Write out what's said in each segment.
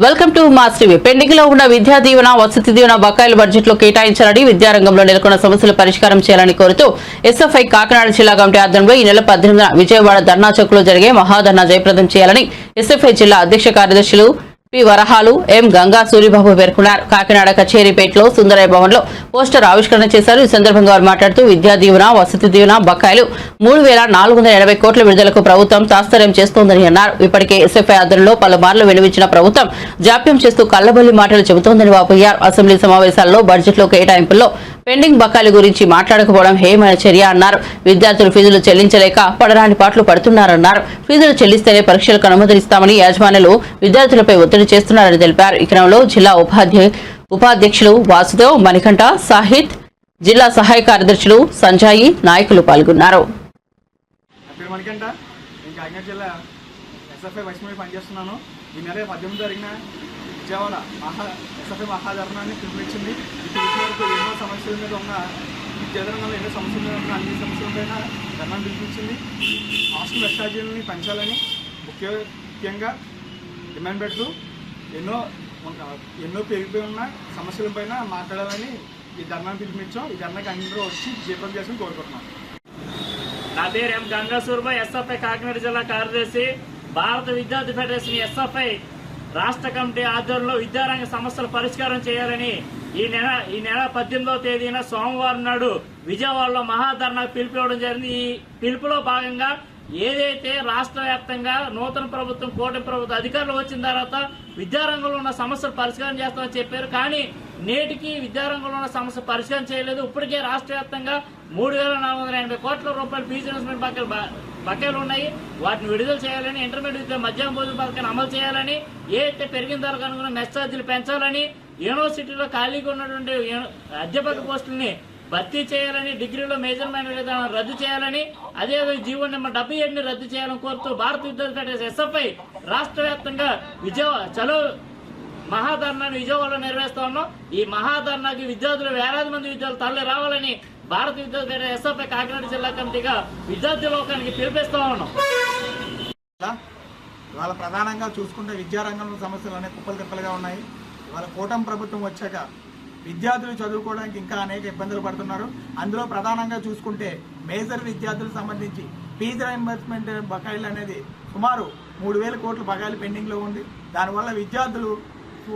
Welcome to mass TV. పెండింగ్లో ఉన్న విద్యా దీవెన వసతి దీవెన బకాయిల బడ్జెట్లో కేటాయించాలని విద్యారంగంలో నెలకొన్న సమస్యలు పరిష్కారం చేయాలని కోరుతూ ఎస్ఎఫ్ఐ కాకినాడ జిల్లా కమిటీ ఆధ్వర్యంలో ఈ నెల పద్దెనిమిదిన విజయవాడ ధర్నా చౌక్లో జరిగే మహాధర్నా జయప్రదం చేయాలని ఎస్ఎఫ్ఐ జిల్లా అధ్యక్ష కార్యదర్శులు పి వరహాలు ఎం గంగా సూరిబాబు పేర్కొన్నారు. కాకినాడ కచేరీపేటలో సుందరయ్య భవన్లో పోస్టర్ ఆవిష్కరణ చేశారు. ఈ సందర్భంగా వారు మాట్లాడుతూ విద్యా దీవెన వసతి దీవెన బకాయిలు మూడు వేల నాలుగు వందల ఎనభై కోట్ల విడుదలకు ప్రభుత్వం తాత్సర్యం చేస్తోందని అన్నారు. ఇప్పటికే ఎస్ఎఫ్ఐ ఆధ్వర్యంలో పలుమార్లు వినిపించిన ప్రభుత్వం జాప్యం చేస్తూ కల్లబొల్లి మాటలు చెబుతోందని వాపోయారు. అసెంబ్లీ సమావేశాల్లో బడ్జెట్లో కేటాయింపుల్లో పెండింగ్ బకాయిల గురించి మాట్లాడకపోవడం హేమైన చర్య అన్నారు. విద్యార్థులు ఫీజులు చెల్లించలేక పడరాని పాటలు పడుతున్నారన్నారు. ఫీజులు చెల్లిస్తేనే పరీక్షలకు అనుమతిస్తామని యాజమాన్యులు విద్యార్థులపై ఒత్తిడి చేస్తున్నారని తెలిపారు. ఈ క్రమంలో జిల్లా ఉపాధ్య ఉపాధ్యక్షులు వాసుదేవ్ మణికంఠ సాహిత్ జిల్లా సహాయ కార్యదర్శులు సంజాయి నాయకులు పాల్గొన్నారు. ఈ నెల పద్దెనిమిది జరిగిన విజయవాడ మహా ఎస్ఎఫ్ఐ మహాధరణాన్ని పిలుపునిచ్చింది. ఇప్పుడు సమస్యల మీద ఉన్న విద్యాధరణలో ఎన్నో సమస్యల మీద ఉన్న అన్ని సమస్యలపైన ధర్నా పిలిపించింది. హాస్టల్ వెస్టాజీలని పెంచాలని ముఖ్య ముఖ్యంగా డిమాండ్ పెడుతూ ఎన్నో ఎన్నో పెరిగిపోయి ఉన్న సమస్యలపైన మాట్లాడాలని ఈ ధర్నాన్ని పిలిపించాం. ఈ ధర్నాకి అందరూ వచ్చి జీతం చేసుకుని కోరుకుంటున్నాం. నా పేరు ఎం గంగాసూర్బా ఎస్ఎఫ్ఐ కాకినాడ జిల్లా కార్యదర్శి భారత విద్యార్థి ఫెడరేషన్ ఎస్ఎఫ్ఐ రాష్ట్ర కమిటీ ఆధ్వర్యంలో విద్యారంగ సమస్యల పరిష్కారం చేయాలని ఈ నెల ఈ నెల పద్దెనిమిదవ తేదీన సోమవారం నాడు విజయవాడలో మహాధర్నాకు పిలుపునివ్వడం జరిగింది. ఈ పిలుపులో భాగంగా ఏదైతే రాష్ట్ర వ్యాప్తంగా నూతన ప్రభుత్వం కూటమి ప్రభుత్వం అధికారులు వచ్చిన తర్వాత విద్యారంగంలో ఉన్న సమస్యలు పరిష్కారం చేస్తామని చెప్పారు. కానీ నేటికి విద్యారంగంలో ఉన్న సమస్య పరిష్కారం చేయలేదు. ఇప్పటికే రాష్ట్ర వ్యాప్తంగా మూడు వేల నాలుగు వందల ఎనభై కోట్ల రూపాయలు ఫీజు బకాయిలు బకాయిలు ఉన్నాయి వాటిని విడుదల చేయాలని ఇంటర్మీడియట్ విద్య మధ్యాహ్న భోజన పథకాన్ని అమలు చేయాలని ఏ అయితే పెరిగిన ధరకు అనుకున్న మెస్ ఛార్జీలు పెంచాలని యూనివర్సిటీలో ఖాళీగా ఉన్నటువంటి అధ్యాపక పోస్టుల్ని భర్తీ చేయాలని డిగ్రీలో మేజర్మెంట్ విధానం రద్దు చేయాలని అదేవిధంగా జీవో నెంబర్ డెబ్బై ఏడుని రద్దు చేయాలని కోరుతూ భారత విద్యార్థి ఫెడరేషన్ ఎస్ఎఫ్ఐ రాష్ట్ర వ్యాప్తంగా విజయవాడ చలో మహాధర్నాన్ని విజయవాడలో నిర్వహిస్తా ఉన్నాం. ఈ మహాధర్నాకి విద్యార్థులు వేలాది మంది విద్యార్థులు తరలి రావాలని భారత విద్యార్థి ఎస్ఎఫ్ఐ కాకినాడ జిల్లా కమిటీగా విద్యార్థి లోకానికి పిలిపిస్తా ఉన్నాం. ఇవాళ ప్రధానంగా చూసుకుంటే విద్యారంగంలో సమస్యలు అనేక కుప్పలు తిప్పలుగా ఉన్నాయి. ఇవాళ కూటమి ప్రభుత్వం వచ్చాక విద్యార్థులు చదువుకోవడానికి ఇంకా అనేక ఇబ్బందులు పడుతున్నారు. అందులో ప్రధానంగా చూసుకుంటే మేజర్ విద్యార్థులకు సంబంధించి ఫీజు రీయింబర్స్మెంట్ బకాయిలు అనేది సుమారు మూడు వేల కోట్ల బకాయిలు పెండింగ్లో ఉంది. దానివల్ల విద్యార్థులు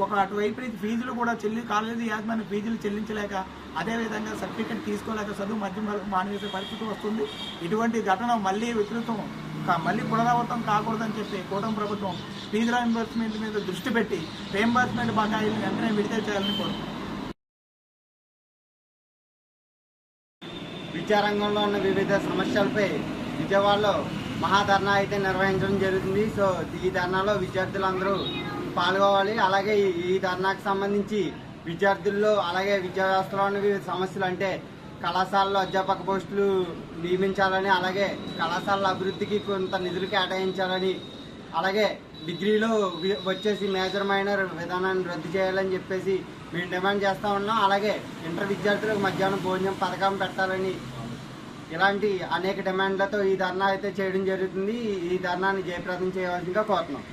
ఒక అటువైపు నుంచి ఫీజులు కూడా చెల్లి కాలేజీ యాజమాన్య ఫీజులు చెల్లించలేక అదేవిధంగా సర్టిఫికెట్ తీసుకోలేక చదువు మధ్య మానేసే పరిస్థితి వస్తుంది. ఇటువంటి ఘటన మళ్ళీ వికృతం మళ్ళీ పునరావృతం కాకూడదని చెప్పి కూటమి ప్రభుత్వం ఫీజు రీయింబర్స్మెంట్ మీద దృష్టి పెట్టి రీయింబర్స్మెంట్ బకాయిలను వెంటనే విడుదల చేయాలని కోరుతున్నాం. విద్యారంగంలో ఉన్న వివిధ సమస్యలపై విజయవాడలో మహాధర్నా అయితే నిర్వహించడం జరుగుతుంది. సో ఈ ధర్నాలో విద్యార్థులందరూ పాల్గొవాలి. అలాగే ఈ- ధర్నాకు సంబంధించి విద్యార్థుల్లో అలాగే విద్యా వ్యవస్థలోని సమస్యలు అంటే కళాశాలలో అధ్యాపక పోస్టులు నియమించాలని అలాగే కళాశాలల అభివృద్ధికి కొంత నిధులు కేటాయించాలని అలాగే డిగ్రీలో వచ్చేసి మేజర్ మైనర్ విధానాన్ని రద్దు చేయాలని చెప్పేసి మేము డిమాండ్ చేస్తూ ఉన్నాం. అలాగే ఇంటర్ విద్యార్థులకు మధ్యాహ్నం భోజనం పథకం పెట్టాలని ఇలాంటి అనేక డిమాండ్లతో ఈ ధర్నా అయితే చేయడం జరుగుతుంది. ఈ ధర్నాన్ని జయప్రదం చేయవలసిందిగా కోరుతున్నాం.